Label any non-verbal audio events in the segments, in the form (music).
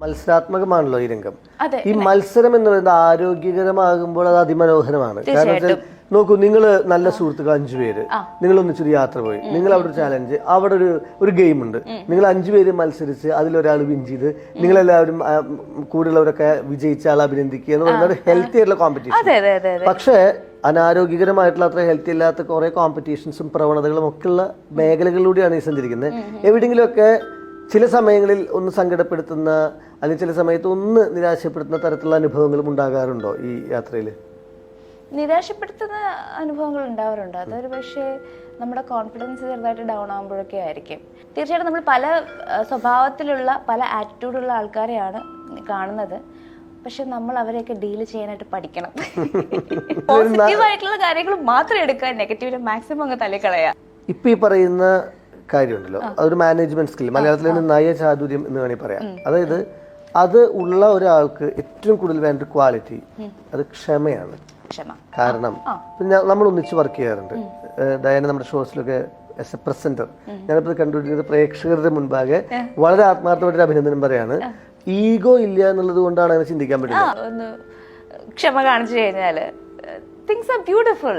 മത്സരാത്മകമാണല്ലോ ഈ രംഗം. ഈ മത്സരം എന്ന് പറയുന്നത് ആരോഗ്യകരമാകുമ്പോൾ അത് അതിമനോഹരമാണ്. കാരണം വെച്ചാൽ നോക്കൂ നിങ്ങൾ നല്ല സുഹൃത്തുക്കൾ അഞ്ചു പേര്. നിങ്ങൾ ഒന്നിച്ചൊരു യാത്ര പോയി. നിങ്ങൾ അവിടെ ഒരു ചാലഞ്ച് അവിടെ ഒരു ഒരു ഗെയിം ഉണ്ട്. നിങ്ങൾ അഞ്ചു പേര് മത്സരിച്ച് അതിലൊരാൾ വിൻ ചെയ്ത് നിങ്ങളെല്ലാവരും ആ, കൂടെയുള്ളവരൊക്കെ വിജയിച്ച ആൾ അഭിനന്ദിക്കുക എന്ന് പറയുന്നത് ഹെൽത്തി ആയിട്ടുള്ള കോമ്പറ്റീഷൻ പക്ഷേ അനാരോഗ്യകരമായിട്ടുള്ള അത്ര ഹെൽത്തി ഇല്ലാത്ത കുറെ കോമ്പറ്റീഷൻസും പ്രവണതകളും ഒക്കെ ഉള്ള മേഖലകളിലൂടെയാണ് ഈ സഞ്ചരിക്കുന്നത്. എവിടെയെങ്കിലുമൊക്കെ ചില സമയങ്ങളിൽ ഒന്ന് സങ്കടപ്പെടുത്തുന്ന അല്ലെങ്കിൽ ചില സമയത്ത് ഒന്ന് നിരാശപ്പെടുത്തുന്ന തരത്തിലുള്ള അനുഭവങ്ങളും ഉണ്ടാകാറുണ്ടോ ഈ യാത്രയിൽ നിരാശപ്പെടുത്തുന്ന അനുഭവങ്ങൾ ഉണ്ടാവാറുണ്ട്. അതൊരു പക്ഷേ നമ്മുടെ കോൺഫിഡൻസ് ചെറുതായിട്ട് ഡൗൺ ആകുമ്പോഴൊക്കെ ആയിരിക്കും. തീർച്ചയായിട്ടും നമ്മൾ പല സ്വഭാവത്തിലുള്ള പല ആറ്റിറ്റ്യൂഡുള്ള ആൾക്കാരെയാണ് കാണുന്നത്. പക്ഷെ നമ്മൾ അവരെയൊക്കെ ഡീൽ ചെയ്യാനായിട്ട് പഠിക്കണം. (laughs) പോസിറ്റീവ് ആയിട്ടുള്ള കാര്യങ്ങൾ മാത്രം എടുക്കുക നെഗറ്റീവിനെ മാക്സിമം അങ്ങ് തലക്കളയാ ഇപ്പൊ ഈ പറയുന്ന കാര്യമുണ്ടല്ലോ. അതൊരു മാനേജ്മെന്റ് സ്കിൽ മലയാളത്തിൽ നയ ചാതുര്യം എന്ന് വേണമെങ്കിൽ പറയാം. അതായത് അത് ഉള്ള ഒരാൾക്ക് ഏറ്റവും കൂടുതൽ വേണ്ട ഒരു ക്വാളിറ്റി അത് ക്ഷമയാണ്. ക്ഷമ. കാരണം നമ്മൾ ഒന്നിച്ച് വർക്ക് ചെയ്യാറുണ്ട്. ഡയന നമ്മുടെ ഷോസിലൊക്കെ എസ് എ പ്രസന്റർ ഞാനിപ്പോൾ കണ്ടുപിടിക്കുന്നത് പ്രേക്ഷകരുടെ മുൻപാകെ വളരെ ആത്മാർത്ഥമായിട്ട് അഭിനന്ദനം പറയാണ്. ഈഗോ ഇല്ല എന്നുള്ളത് കൊണ്ടാണ് അങ്ങനെ ചിന്തിക്കാൻ പറ്റുന്നത്. ഒന്ന് ക്ഷമ കാണിച്ചു കഴിഞ്ഞാൽ തിങ്സ് ആർ ബ്യൂട്ടിഫുൾ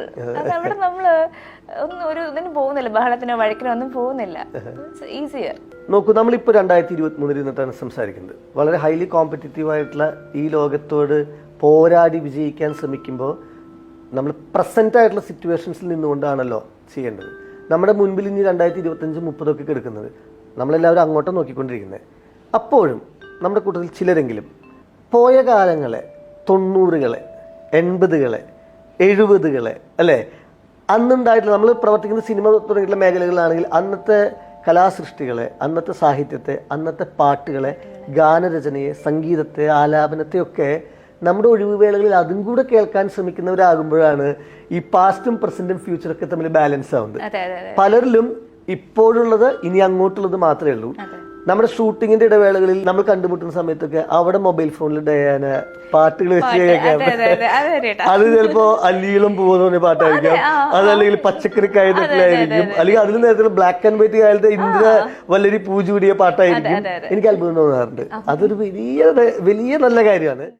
അവിടെ നമ്മൾ ഒന്നും ഒരു ഇതിന് പോകുന്നില്ല. ബഹളത്തിനോ വഴക്കിനോ ഒന്നും പോകുന്നില്ല. ഈസിയർ നോക്കൂ നമ്മളിപ്പോൾ രണ്ടായിരത്തി ഇരുപത്തി മൂന്നിൽ നിന്നിട്ടാണ് സംസാരിക്കുന്നത്. വളരെ ഹൈലി കോമ്പറ്റീറ്റീവ് ആയിട്ടുള്ള ഈ ലോകത്തോട് പോരാടി വിജയിക്കാൻ ശ്രമിക്കുമ്പോൾ നമ്മൾ പ്രസന്റ് ആയിട്ടുള്ള സിറ്റുവേഷൻസിൽ നിന്നുകൊണ്ടാണല്ലോ ചെയ്യേണ്ടത്. നമ്മുടെ മുൻപിൽ ഇനി രണ്ടായിരത്തി ഇരുപത്തഞ്ച് മുപ്പതൊക്കെ കിടക്കുന്നത് നമ്മളെല്ലാവരും അങ്ങോട്ടും നോക്കിക്കൊണ്ടിരിക്കുന്നത്. അപ്പോഴും നമ്മുടെ കൂട്ടത്തിൽ ചിലരെങ്കിലും പോയ കാലങ്ങളെ തൊണ്ണൂറുകളെ എൺപതുകളെ എഴുപതുകളെ അല്ലേ? അന്നുണ്ടായിട്ടുള്ള നമ്മൾ പ്രവർത്തിക്കുന്ന സിനിമ തുടങ്ങിയിട്ടുള്ള മേഖലകളിലാണെങ്കിൽ അന്നത്തെ കലാസൃഷ്ടികളെ അന്നത്തെ സാഹിത്യത്തെ അന്നത്തെ പാട്ടുകളെ ഗാനരചനയെ സംഗീതത്തെ ആലാപനത്തെയൊക്കെ നമ്മുടെ ഒഴിവുവേളകളിൽ അതും കൂടെ കേൾക്കാൻ ശ്രമിക്കുന്നവരാകുമ്പോഴാണ് ഈ പാസ്റ്റും പ്രസന്റും ഫ്യൂച്ചറൊക്കെ തമ്മിൽ ബാലൻസ് ആവുന്നത്. പലരിലും ഇപ്പോഴുള്ളത് ഇനി അങ്ങോട്ടുള്ളത് മാത്രമേ ഉള്ളൂ. നമ്മുടെ ഷൂട്ടിങ്ങിന്റെ ഇടവേളകളിൽ നമ്മൾ കണ്ടുമുട്ടുന്ന സമയത്തൊക്കെ അവിടെ മൊബൈൽ ഫോണിൽ ഡയാന പാട്ടുകൾ വെച്ച് അതെ ചിലപ്പോ അല്ലീളം പോകുന്ന പാട്ടായിരിക്കാം. അതല്ലെങ്കിൽ പച്ചക്കറി കായതൊക്കെയായിരിക്കും അല്ലെങ്കിൽ അതിൽ നേരത്തെ ബ്ലാക്ക് ആൻഡ് വൈറ്റ് കാലത്തെ ഇന്ദ്ര വല്ലൊരു പൂജ കൂടിയ പാട്ടായിരിക്കും. എനിക്ക് അത്ഭുതം തോന്നാറുണ്ട്. അതൊരു വലിയ വലിയ നല്ല കാര്യമാണ്.